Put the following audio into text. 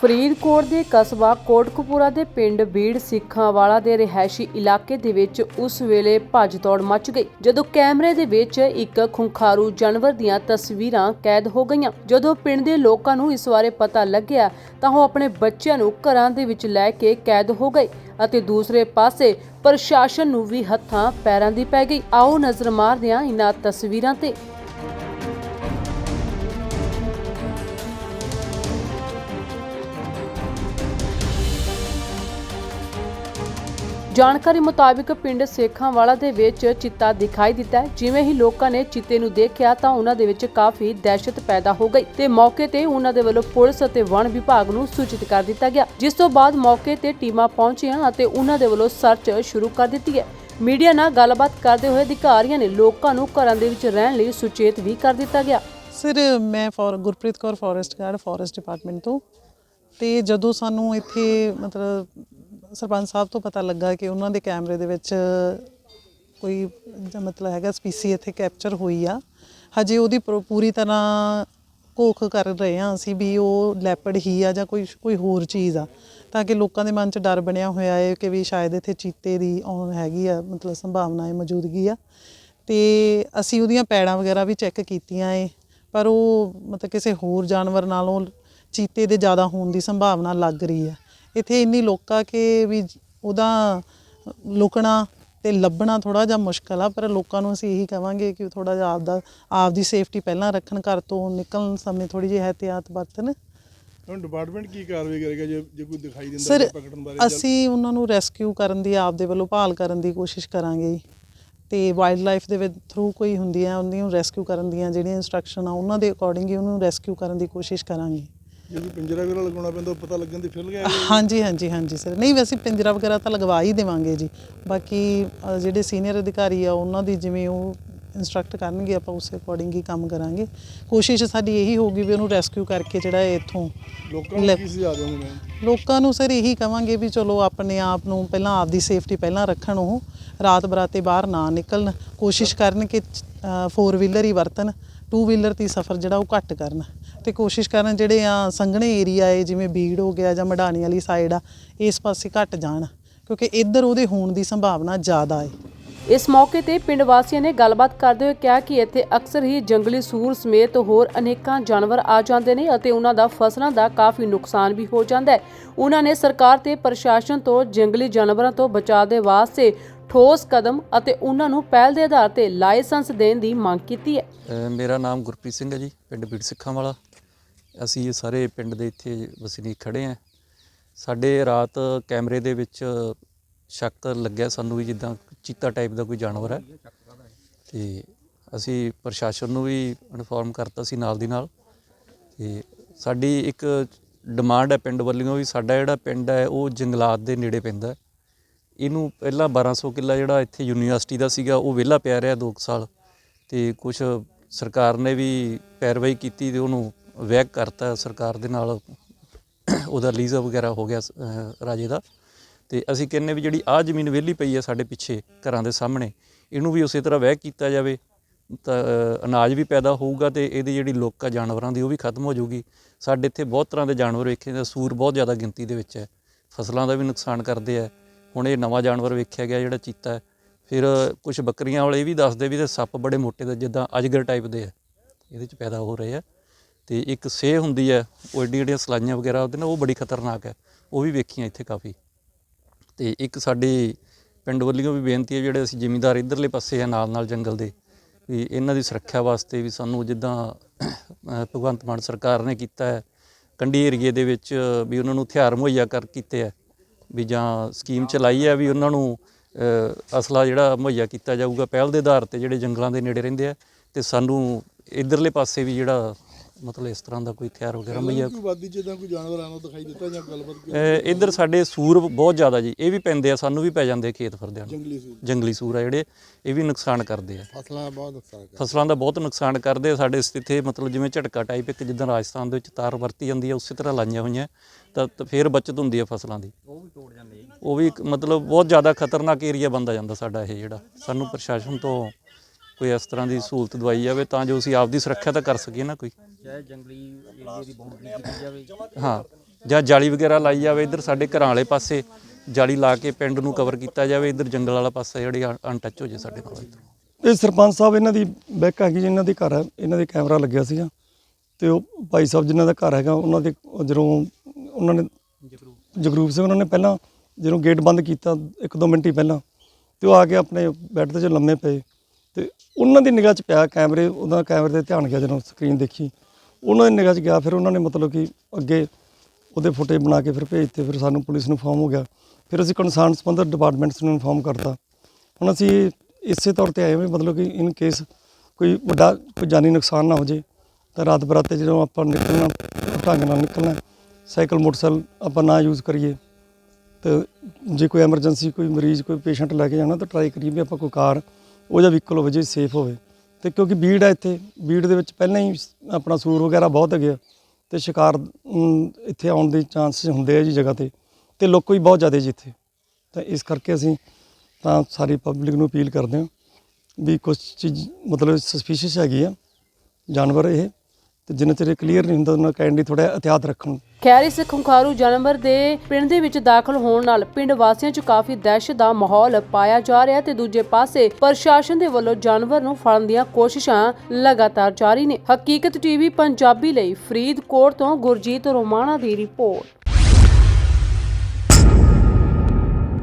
ਫਰੀਦਕੋਟ ਦੇ ਕਸਬਾ ਕੋਟਕਪੂਰਾ ਦੇ ਪਿੰਡ ਬੀੜ ਸਿੱਖਾਂ ਵਾਲਾ ਦੇ ਰਿਹਾਇਸ਼ੀ ਇਲਾਕੇ ਦੇ ਵਿੱਚ ਉਸ ਵੇਲੇ ਭੱਜ ਦੌੜ ਮਚ ਗਈ, ਜਦੋਂ ਕੈਮਰੇ ਦੇ ਵਿੱਚ ਇੱਕ ਖੁੰਖਾਰੂ ਜਾਨਵਰ ਦੀਆਂ ਤਸਵੀਰਾਂ ਕੈਦ ਹੋ ਗਈਆਂ। ਜਦੋਂ ਪਿੰਡ ਦੇ ਲੋਕਾਂ ਨੂੰ ਇਸ ਬਾਰੇ ਪਤਾ ਲੱਗਿਆ, ਤਾਂ ਉਹ ਆਪਣੇ ਬੱਚਿਆਂ ਨੂੰ ਘਰਾਂ ਦੇ ਵਿੱਚ ਲੈ ਕੇ ਕੈਦ ਹੋ ਗਏ ਅਤੇ ਦੂਸਰੇ ਪਾਸੇ ਪ੍ਰਸ਼ਾਸਨ ਨੂੰ ਵੀ ਹੱਥਾਂ ਪੈਰਾਂ ਦੀ ਪੈ ਗਈ। ਆਓ ਨਜ਼ਰ ਮਾਰਦਿਆਂ ਇਹਨਾਂ ਤਸਵੀਰਾਂ ਤੇ। ਜਾਣਕਾਰੀ ਮੁਤਾਬਿਕ ਪਿੰਡ ਸੇਖਾਂਵਾਲਾ ਦੇ ਵਿੱਚ ਚਿੱਤਾ ਦਿਖਾਈ ਦਿੱਤਾ ਜਿਵੇਂ ਹੀ ਲੋਕਾਂ ਨੇ ਚਿੱਤੇ ਨੂੰ ਦੇਖਿਆ ਤਾਂ ਉਹਨਾਂ ਦੇ ਵਿੱਚ ਕਾਫੀ ਦਹਿਸ਼ਤ ਪੈਦਾ ਹੋ ਗਈ ਤੇ ਮੌਕੇ ਤੇ ਉਹਨਾਂ ਦੇ ਵੱਲੋਂ ਪੁਲਿਸ ਅਤੇ ਵਣ ਵਿਭਾਗ ਨੂੰ ਸੂਚਿਤ ਕਰ ਦਿੱਤਾ ਗਿਆ। ਜਿਸ ਤੋਂ ਬਾਅਦ ਮੌਕੇ ਤੇ ਟੀਮਾਂ ਪਹੁੰਚੀਆਂ ਅਤੇ ਉਹਨਾਂ ਦੇ ਵੱਲੋਂ ਸਰਚ ਸ਼ੁਰੂ ਕਰ ਦਿੱਤੀ ਹੈ। ਮੀਡੀਆ ਨਾਲ ਗੱਲਬਾਤ ਕਰਦੇ ਹੋਏ ਅਧਿਕਾਰੀਆਂ ਨੇ ਲੋਕਾਂ ਨੂੰ ਘਰਾਂ ਦੇ ਵਿੱਚ ਰਹਿਣ ਲਈ ਸੁਚੇਤ ਵੀ ਕਰ ਦਿੱਤਾ ਗਿਆ। ਸਰ, ਮੈਂ four, Gurpreet Kaur, forest guard, forest department ਤੋਂ। ਤੇ ਜਦੋਂ ਸਾਨੂੰ ਇੱਥੇ ਮਤਲਬ ਸਰਪੰਚ ਸਾਹਿਬ ਤੋਂ ਪਤਾ ਲੱਗਾ ਕਿ ਉਹਨਾਂ ਦੇ ਕੈਮਰੇ ਦੇ ਵਿੱਚ ਕੋਈ ਮਤਲਬ ਹੈਗਾ ਸਪੀਸੀ ਇੱਥੇ ਕੈਪਚਰ ਹੋਈ ਆ। ਹਜੇ ਉਹਦੀ ਪ੍ਰੋ- ਪੂਰੀ ਤਰ੍ਹਾਂ ਘੋਖ ਕਰ ਰਹੇ ਹਾਂ ਅਸੀਂ ਵੀ ਉਹ ਲੈਪਰਡ ਹੀ ਆ ਜਾਂ ਕੋਈ ਕੋਈ ਹੋਰ ਚੀਜ਼ ਆ। ਤਾਂ ਕਿ ਲੋਕਾਂ ਦੇ ਮਨ 'ਚ ਡਰ ਬਣਿਆ ਹੋਇਆ ਹੈ ਕਿ ਵੀ ਸ਼ਾਇਦ ਇੱਥੇ ਚੀਤੇ ਦੀ ਆਉਣ ਹੈਗੀ ਆ, ਮਤਲਬ ਸੰਭਾਵਨਾ ਹੈ ਮੌਜੂਦਗੀ ਆ। ਤੇ ਅਸੀਂ ਉਹਦੀਆਂ ਪੈੜਾਂ ਵਗੈਰਾ ਵੀ ਚੈੱਕ ਕੀਤੀਆਂ ਏ, ਪਰ ਉਹ ਮਤਲਬ ਕਿਸੇ ਹੋਰ ਜਾਨਵਰ ਨਾਲੋਂ ਚੀਤੇ ਦੇ ਜ਼ਿਆਦਾ ਹੋਣ ਦੀ ਸੰਭਾਵਨਾ ਲੱਗ ਰਹੀ ਹੈ ਇੱਥੇ ਇੰਨੀ ਲੋਕਾ ਕਿ ਵੀ ਉਹਦਾ ਲੁਕਣਾ ਤੇ ਲੱਭਣਾ ਥੋੜਾ ਜਿਹਾ ਮੁਸ਼ਕਲ ਆ ਪਰ ਲੋਕਾਂ ਨੂੰ ਅਸੀਂ ਇਹੀ ਕਵਾਂਗੇ ਕਿ ਥੋੜਾ ਜਿਹਾ ਆਪਦਾ ਆਪਦੀ ਸੇਫਟੀ ਪਹਿਲਾਂ ਰੱਖਣ ਘਰ ਤੋਂ ਨਿਕਲਣ ਸਮੇਂ ਥੋੜੀ ਜਿਹੀ ਅਹਤਿਆਤ ਵਰਤਣ। ਹੁਣ ਡਿਪਾਰਟਮੈਂਟ ਕੀ ਕਾਰਵਾਈ ਕਰੇਗਾ ਜੇ ਜੇ ਕੋਈ ਦਿਖਾਈ ਦਿੰਦਾ ਪਕੜਨ ਬਾਰੇ ਅਸੀਂ ਉਹਨਾਂ ਨੂੰ ਰੈਸਕਿਊ ਕਰਨ ਦੀ ਆਪਦੇ ਵੱਲੋਂ ਭਾਲ ਕਰਨ ਦੀ ਕੋਸ਼ਿਸ਼ ਕਰਾਂਗੇ ਜੀ। ਤੇ ਵਾਈਲਡ ਲਾਈਫ ਦੇ ਵਿੱਚ ਥਰੂ ਕੋਈ ਹੁੰਦੀ ਆ ਉਹਨੂੰ ਨੂੰ ਰੈਸਕਿਊ ਕਰਨ ਦੀਆਂ ਜਿਹੜੀਆਂ ਇਨਸਟਰਕਸ਼ਨ ਆ ਉਹਨਾਂ ਦੇ ਅਕੋਰਡਿੰਗ ਹੀ ਉਹਨੂੰ ਰੈਸਕਿਊ ਕਰਨ ਦੀ ਕੋਸ਼ਿਸ਼ ਕਰਾਂਗੇ। ਜੇ ਕੋਈ ਪਿੰਜਰਾ ਵਗੈਰਾ ਲਗਾਉਣਾ ਪੈਂਦਾ ਉਹ ਪਤਾ ਲੱਗਣ ਦੀ ਫਿਲ ਗਿਆ ਹਾਂਜੀ ਹਾਂਜੀ ਹਾਂਜੀ ਸਰ। ਨਹੀਂ ਵੈਸੇ ਪਿੰਜਰਾ ਵਗੈਰਾ ਤਾਂ ਲਗਵਾ ਹੀ ਦੇਵਾਂਗੇ ਜੀ। ਬਾਕੀ ਅ, ਜਿਹੜੇ ਸੀਨੀਅਰ ਅਧਿਕਾਰੀ ਆ ਉਹਨਾਂ ਦੀ ਜਿਵੇਂ ਉਹ ਇਨਸਟਰਕਟ ਕਰਨਗੇ ਆਪਾਂ ਉਸੇ ਅਕੋਰਡਿੰਗ ਹੀ ਕੰਮ ਕਰਾਂਗੇ। ਕੋਸ਼ਿਸ਼ ਸਾਡੀ ਇਹੀ ਹੋਊਗੀ ਵੀ ਉਹਨੂੰ ਰੈਸਕਿਊ ਕਰਕੇ ਜਿਹੜਾ ਇਹ ਇੱਥੋਂ ਲੋਕਾਂ ਨੂੰ ਲੈ- ਕੀ ਸੁਝਾਅ ਦਿਓਗੇ ਮੈਂ ਲੋਕਾਂ ਨੂੰ ਸਰ ਇਹੀ ਕਵਾਂਗੇ ਵੀ ਚਲੋ ਆਪਣੇ ਆਪ ਨੂੰ ਪਹਿਲਾਂ ਆਪਦੀ ਸੇਫਟੀ ਪਹਿਲਾਂ ਰੱਖਣ ਉਹ ਰਾਤ ਬਰਾਤੇ ਬਾਹਰ ਨਾ ਨਿਕਲਣ। ਕੋਸ਼ਿਸ਼ ਕਰਨ ਕਿ 4 ਵੀਲਰ ਹੀ ਵਰਤਣ 2 ਵੀਲਰ ਦੀ ਸਫ਼ਰ ਜਿਹੜਾ ਉਹ ਘੱਟ ਕਰਨ। ਤੇ ਕੋਸ਼ਿਸ਼ ਕਰਨ ਜਿਹੜੇ ਆ ਸੰਘਣੇ ਏਰੀਆ ਏ ਜਿਵੇਂ ਬੀੜ ਹੋ ਗਿਆ ਜਾਂ ਮਡਾਣੀ ਵਾਲੀ ਸਾਈਡ ਆ ਇਸ ਪਾਸੇ ਘੱਟ ਜਾਣ ਕਿਉਂਕਿ ਇੱਧਰ ਉਹਦੇ ਹੋਣ ਦੀ ਸੰਭਾਵਨਾ ਜ਼ਿਆਦਾ ਏ। ਇਸ ਮੌਕੇ ਤੇ ਪਿੰਡ ਵਾਸੀਆਂ ਨੇ ਗੱਲਬਾਤ ਕਰਦੇ ਹੋਏ ਕਿਹਾ ਕਿ ਇੱਥੇ ਅਕਸਰ ਹੀ ਜੰਗਲੀ ਸੂਰ ਸਮੇਤ ਹੋਰ ਅਨੇਕਾਂ ਜਾਨਵਰ ਆ ਜਾਂਦੇ ਨੇ ਅਤੇ ਉਹਨਾਂ ਦਾ ਫਸਲਾਂ ਦਾ ਕਾਫੀ ਨੁਕਸਾਨ ਵੀ ਹੋ ਜਾਂਦਾ ਹੈ। ਉਹਨਾਂ ਨੇ ਸਰਕਾਰ ਤੇ ਪ੍ਰਸ਼ਾਸਨ ਤੋਂ ਜੰਗਲੀ ਜਾਨਵਰਾਂ ਤੋਂ ਬਚਾਅ ਦੇ ਵਾਸਤੇ ਠੋਸ ਕਦਮ ਅਤੇ ਉਹਨਾਂ ਨੂੰ ਪਹਿਲ ਦੇ ਆਧਾਰ ਤੇ ਲਾਇਸੈਂਸ ਦੇਣ ਦੀ ਮੰਗ ਕੀਤੀ ਹੈ। ਮੇਰਾ ਨਾਮ ਗੁਰਪ੍ਰੀਤ ਸਿੰਘ ਹੈ ਜੀ ਪਿੰਡ ਬੀੜ ਸਿੱਖਾਂ ਵਾਲਾ ਅਸੀਂ ਸਾਰੇ ਪਿੰਡ ਦੇ ਇੱਥੇ ਵਸਨੀਕ ਖੜੇ ਆਂ ਸਾਡੇ ਰਾਤ ਕੈਮਰੇ ਦੇ ਵਿੱਚ ਸ਼ੱਕ ਲੱਗਿਆ ਸਾਨੂੰ ਵੀ ਜਿੱਦਾਂ ਚੀਤਾ ਟਾਈਪ ਦਾ ਕੋਈ ਜਾਨਵਰ ਹੈ। ਤੇ ਅਸੀਂ ਪ੍ਰਸ਼ਾਸਨ ਨੂੰ ਵੀ ਇਨਫੋਰਮ ਕਰਤਾ ਸੀ ਨਾਲ ਦੀ ਨਾਲ। ਤੇ ਸਾਡੀ ਇੱਕ ਡਿਮਾਂਡ ਹੈ ਪਿੰਡ ਵੱਲੋਂ ਵੀ ਸਾਡਾ ਜਿਹੜਾ ਪਿੰਡ ਹੈ ਉਹ ਜੰਗਲਾਤ ਦੇ ਨੇੜੇ ਪੈਂਦਾ ਇਹਨੂੰ ਪਹਿਲਾਂ 1200 ਕਿੱਲਾ ਜਿਹੜਾ ਇੱਥੇ ਯੂਨੀਵਰਸਿਟੀ ਦਾ ਸੀਗਾ, ਉਹ ਵਿਹਲਾ ਪਿਆ ਰਿਹਾ 2 ਸਾਲ। ਤੇ ਕੁਝ ਸਰਕਾਰ ਨੇ ਵੀ ਪੈਰਵਾਈ ਕੀਤੀ ਤੇ ਉਹਨੂੰ ਵੈਗ ਕਰਤਾ ਸਰਕਾਰ ਦੇ ਨਾਲ, ਉਹਦਾ ਲੀਜ਼ਾ ਵਗੈਰਾ ਹੋ ਗਿਆ ਰਾਜੇ ਦਾ। ਤੇ ਅਸੀਂ ਕਹਿੰਨੇ ਵੀ ਜਿਹੜੀ ਆ ਜ਼ਮੀਨ ਵਿਹਲੀ ਪਈ ਹੈ ਸਾਡੇ ਪਿੱਛੇ ਘਰਾਂ ਦੇ ਸਾਹਮਣੇ, ਇਹਨੂੰ ਵੀ ਉਸੇ ਤਰ੍ਹਾਂ ਵਹਿ ਕੀਤਾ ਜਾਵੇ, ਤਾਂ ਅਨਾਜ ਵੀ ਪੈਦਾ ਹੋਊਗਾ ਤੇ ਇਹਦੀ ਜਿਹੜੀ ਲੋਕ ਆ, ਜਾਨਵਰਾਂ ਦੀ, ਉਹ ਵੀ ਖਤਮ ਹੋ ਜਾਊਗੀ। ਸਾਡੇ ਇੱਥੇ ਬਹੁਤ ਤਰ੍ਹਾਂ ਦੇ ਜਾਨਵਰ ਵੇਖੇ ਜਾਂਦੇ ਸੂਰ ਬਹੁਤ ਜ਼ਿਆਦਾ ਗਿਣਤੀ ਦੇ ਵਿੱਚ ਹੈ। ਫਸਲਾਂ ਦਾ ਵੀ ਨੁਕਸਾਨ ਕਰਦੇ ਆ। ਹੁਣ ਇਹ ਨਵਾਂ ਜਾਨਵਰ ਵੇਖਿਆ ਗਿਆ ਜਿਹੜਾ ਚੀਤਾ ਹੈ। ਫਿਰ ਕੁਝ ਬੱਕਰੀਆਂ ਵਾਲੇ ਇਹ ਵੀ ਦੱਸਦੇ ਵੀ ਤੇ ਸੱਪ ਬੜੇ ਮੋਟੇ ਦੇ, ਜਿੱਦਾਂ ਅਜਗਰ ਟਾਈਪ ਦੇ ਆ। ਇਹਦੇ ਚ ਪੈਦਾ ਹੋ ਰਹੇ ਆ। ਤੇ ਇੱਕ ਸੇ ਹੁੰਦੀ ਹੈ, ਉਹ ਏਡੀਆਂ ਏਡੀਆਂ ਸਲਾਈਆਂ ਵਗੈਰਾ ਉਹਦੇ ਨਾਲ ਉਹ ਬੜੀ ਖਤਰਨਾਕ ਹੈ, ਉਹ ਵੀ ਵੇਖੀਆਂ ਇੱਥੇ ਕਾਫੀ। ਤੇ ਇੱਕ ਸਾਡੀ ਪਿੰਡ ਵੱਲੋਂ ਵੀ ਬੇਨਤੀ ਹੈ, ਜਿਹੜੇ ਅਸੀਂ ਜ਼ਿਮੀਂਦਾਰ ਇਧਰਲੇ ਪਾਸੇ ਆ ਨਾਲ ਨਾਲ ਜੰਗਲ ਦੇ, ਵੀ ਇਹਨਾਂ ਦੀ ਸੁਰੱਖਿਆ ਵਾਸਤੇ ਵੀ ਸਾਨੂੰ ਜਿੱਦਾਂ ਭਗਵੰਤ ਮਾਨ ਸਰਕਾਰ ਨੇ ਕੀਤਾ ਹੈ, ਕੰਢੀ ਏਰੀਏ ਦੇ ਵਿੱਚ ਵੀ ਉਹਨਾਂ ਨੂੰ ਹਥਿਆਰ ਮੁਹੱਈਆ ਕਰ ਕੀਤੇ ਹੈ, ਵੀ ਜਾਂ ਸਕੀਮ ਚਲਾਈ ਹੈ ਵੀ ਉਹਨਾਂ ਨੂੰ ਅਸਲਾ ਜਿਹੜਾ ਮੁਹੱਈਆ ਕੀਤਾ ਜਾਊਗਾ, ਪਹਿਲ ਦੇ ਆਧਾਰ ਤੇ ਜਿਹੜੇ ਜੰਗਲਾਂ ਦੇ ਨੇੜੇ ਰਹਿੰਦੇ ਆ ਤੇ ਸਾਨੂੰ ਇਧਰਲੇ ਪਾਸੇ ਵੀ ਜਿਹੜਾ ਮਤਲਬ ਇਸ ਤਰ੍ਹਾਂ ਦਾ ਕੋਈ ਹਥਿਆਰ ਵਗੈਰਾ ਮੁਹੱਈਆ ਕੋਈ ਵਾਦੀ ਤਾਂ ਕੋਈ ਜਾਨਵਰ ਆਣਾ ਦਿਖਾਈ ਦਿੱਤਾ ਜਾਂ ਗੱਲਬਾਤ ਕੋਈ ਅਹ ਇੱਧਰ ਸਾਡੇ ਸੂਰ ਬਹੁਤ ਜ਼ਿਆਦਾ ਜੀ ਇਹ ਵੀ ਪੈਂਦੇ ਆ ਸਾਨੂੰ ਵੀ ਪੈ ਜਾਂਦੇ ਆ ਖੇਤ ਫਿਰਦਿਆਂ ਨੂੰ। ਜੰਗਲੀ ਸੂਰ। ਜੰਗਲੀ ਸੂਰ ਆ ਜਿਹੜੇ ਇਹ ਵੀ ਨੁਕਸਾਨ ਕਰਦੇ ਆ। ਫਸਲਾਂ ਦਾ ਬਹੁਤ ਨੁਕਸਾਨ ਫਸਲਾਂ ਦਾ ਬਹੁਤ ਨੁਕਸਾਨ ਕਰਦੇ ਆ ਸਾਡੇ ਇੱਥੇ ਮਤਲਬ ਜਿਵੇਂ ਝਟਕਾ ਟਾਈਪ ਇੱਕ ਜਿੱਦਾਂ ਰਾਜਸਥਾਨ ਦੇ ਵਿੱਚ ਤਾਰ ਵਰਤੀ ਜਾਂਦੀ ਆ ਉਸੇ ਤਰ੍ਹਾਂ ਲਾਈਆਂ ਹੋਈਆਂ ਤਾਂ ਤਾਂ ਫਿਰ ਬਚਤ ਹੁੰਦੀ ਆ ਫਸਲਾਂ ਦੀ। ਉਹ ਵੀ ਟੁੱਟ ਜਾਂਦੇ ਉਹ ਵੀ ਇੱਕ ਮਤਲਬ ਬਹੁਤ ਜ਼ਿਆਦਾ ਖਤਰਨਾਕ ਏਰੀਆ ਬੰਦਾ ਜਾਂਦਾ ਸਾਡਾ ਇਹ ਜਿਹੜਾ ਸਾਨੂੰ ਪ੍ਰਸ਼ਾਸਨ ਤੋਂ ਕੋਈ ਇਸ ਤਰ੍ਹਾਂ ਦੀ ਸਹੂਲਤ ਦਵਾਈ ਜਾਵੇ ਤਾਂ ਜੋ ਅਸੀਂ ਆਪਦੀ ਸੁਰੱਖਿਆ ਤਾਂ ਕਰ ਸਕੀਏ ਨਾ ਕੋਈ। ਚਾਹੇ ਜੰਗਲੀ ਏਰੀਆ ਦੀ ਬਾਉਂਡਰੀ ਕੀਤੀ ਜਾਵੇ। ਹਾਂ ਜਾਂ ਜਾਲੀ ਵਗੈਰਾ ਲਾਈ ਜਾਵੇ ਇੱਧਰ ਸਾਡੇ ਘਰਾਂ ਵਾਲੇ ਪਾਸੇ ਜਾਲੀ ਲਾ ਕੇ ਪਿੰਡ ਨੂੰ ਕਵਰ ਕੀਤਾ ਜਾਵੇ ਇੱਧਰ ਜੰਗਲ ਵਾਲਾ ਪਾਸਾ ਜਿਹੜੀ ਅਨਟੱਚ ਹੋ ਜੇ ਸਾਡੇ ਨਾਲ ਇਹ ਸਰਪੰਚ ਸਾਹਿਬ ਇਹਨਾਂ ਦੀ ਬੈਕ ਹੈਗੀ ਜੀ ਇਹਨਾਂ ਦੇ ਘਰ ਹੈ ਇਹਨਾਂ ਦੇ ਕੈਮਰਾ ਲੱਗਿਆ ਸੀਗਾ। ਤੇ ਉਹ ਭਾਈ ਸਾਹਿਬ ਜਿਨ੍ਹਾਂ ਦਾ ਘਰ ਹੈਗਾ ਉਹਨਾਂ ਦੇ ਜਦੋਂ ਉਹਨਾਂ ਨੇ ਜਗਰੂਪ ਸਿੰਘ ਉਹਨਾਂ ਨੇ ਪਹਿਲਾਂ ਜਦੋਂ ਗੇਟ ਬੰਦ ਕੀਤਾ ਇੱਕ ਦੋ ਮਿੰਟ ਹੀ ਪਹਿਲਾਂ ਤੇ ਉਹ ਆ ਕੇ ਆਪਣੇ ਬੈੱਡ ਤੇ ਜੋ ਲੰਮੇ ਪਏ। ਤੇ ਉਹਨਾਂ ਦੀ ਨਿਗਾਹ 'ਚ ਪਿਆ ਕੈਮਰੇ ਉਹਦਾ ਕੈਮਰੇ ਤੇ ਧਿਆਨ ਗਿਆ ਜਦੋਂ ਸਕਰੀਨ ਦੇਖੀ। ਉਹਨਾਂ ਦੀ ਨਿਗਾਹ 'ਚ ਗਿਆ, ਫਿਰ ਉਹਨਾਂ ਨੇ ਮਤਲਬ ਕਿ ਅੱਗੇ ਉਹਦੇ ਫੁਟੇਜ ਬਣਾ ਕੇ ਫਿਰ ਭੇਜਤੇ, ਫਿਰ ਸਾਨੂੰ ਪੁਲਿਸ ਨੂੰ ਇਨਫੋਰਮ ਹੋ ਗਿਆ। ਫਿਰ ਅਸੀਂ ਕੰਸਰਨ ਸੰਬੰਧਿਤ ਡਿਪਾਰਟਮੈਂਟਸ ਨੂੰ ਇਨਫੋਰਮ ਕਰਤਾ। ਹੁਣ ਅਸੀਂ ਇਸੇ ਤੌਰ ਤੇ ਆਏ ਹਾਂ ਵੀ ਮਤਲਬ ਕਿ ਇਨ ਕੇਸ ਕੋਈ ਵੱਡਾ, ਕੋਈ ਜਾਨੀ ਨੁਕਸਾਨ ਨਾ ਹੋ ਜੇ, ਤਾਂ ਰਾਤ ਬਰਾਤੇ ਜਦੋਂ ਆਪਾਂ ਨਿਕਲਣਾ, ਢੰਗ ਨਾਲ ਨਿਕਲਣਾ, ਸਾਈਕਲ, ਮੋਟਰਸਾਈਕਲ ਆਪਾਂ ਨਾ ਯੂਜ਼ ਕਰੀਏ, ਤੇ ਜੇ ਕੋਈ ਐਮਰਜੈਂਸੀ ਕੋਈ ਮਰੀਜ਼, ਕੋਈ ਪੇਸ਼ੈਂਟ ਲੈ ਕੇ ਜਾਣਾ, ਤਾਂ ਟਰਾਈ ਕਰੀਏ ਵੀ ਆਪਾਂ ਕੋਈ ਕਾਰ ਉਹ ਜਾਂ ਵਹੀਕਲ ਹੋਵੇ ਜੇ ਸੇਫ ਹੋਵੇ। ਤੇ ਕਿਉਂਕਿ ਬੀੜ ਹੈ ਇੱਥੇ, ਬੀੜ ਦੇ ਵਿੱਚ ਪਹਿਲਾਂ ਹੀ ਆਪਣਾ ਸੂਰ ਵਗੈਰਾ ਬਹੁਤ ਹੈਗੇ ਆ। ਤੇ ਸ਼ਿਕਾਰ ਇੱਥੇ ਆਉਣ ਦੇ ਚਾਂਸਸ ਹੁੰਦੇ ਆ ਜੀ ਜਗ੍ਹਾ ਤੇ। ਤੇ ਲੋਕ ਹੀ ਬਹੁਤ ਜ਼ਿਆਦਾ ਜੀ ਇੱਥੇ। ਤਾਂ ਇਸ ਕਰਕੇ ਅਸੀਂ ਤਾਂ ਸਾਰੀ ਪਬਲਿਕ ਨੂੰ ਅਪੀਲ ਕਰਦੇ ਹਾਂ ਵੀ ਕੁਝ ਚੀਜ਼ ਮਤਲਬ ਸਸਪੀਸ਼ੀਅਸ ਹੈਗੀ ਆ। ਜਾਨਵਰ ਇਹ। ਤੇ ਜਿੰਨਾ ਚਿਰ ਕਲੀਅਰ ਨਹੀਂ ਹੁੰਦਾ, ਉਹਨਾਂ ਕਾਈਂਡਲੀ ਥੋੜਾ ਇhtiyਾਤ ਰੱਖਣ। ਖੈਰ, ਇਸ ਖੁੰਖਾਰੂ ਜਾਨਵਰ ਦੇ ਪਿੰਡ ਦੇ ਵਿੱਚ ਦਾਖਲ ਹੋਣ ਨਾਲ ਪਿੰਡ ਵਾਸੀਆਂ 'ਚ ਕਾਫੀ ਦਹਿਸ਼ਤ ਦਾ ਮਾਹੌਲ ਪਾਇਆ ਜਾ ਰਿਹਾ ਤੇ ਦੂਜੇ ਪਾਸੇ ਪ੍ਰਸ਼ਾਸਨ ਦੇ ਵੱਲੋਂ ਜਾਨਵਰ ਨੂੰ ਫੜਨ ਦੀਆਂ ਕੋਸ਼ਿਸ਼ਾਂ ਲਗਾਤਾਰ ਜਾਰੀ ਨੇ। ਹਕੀਕਤ ਟੀਵੀ ਪੰਜਾਬੀ ਲਈ ਫਰੀਦਕੋਟ ਤੋਂ ਗੁਰਜੀਤ ਰੋਮਾਣਾ ਦੀ ਰਿਪੋਰਟ।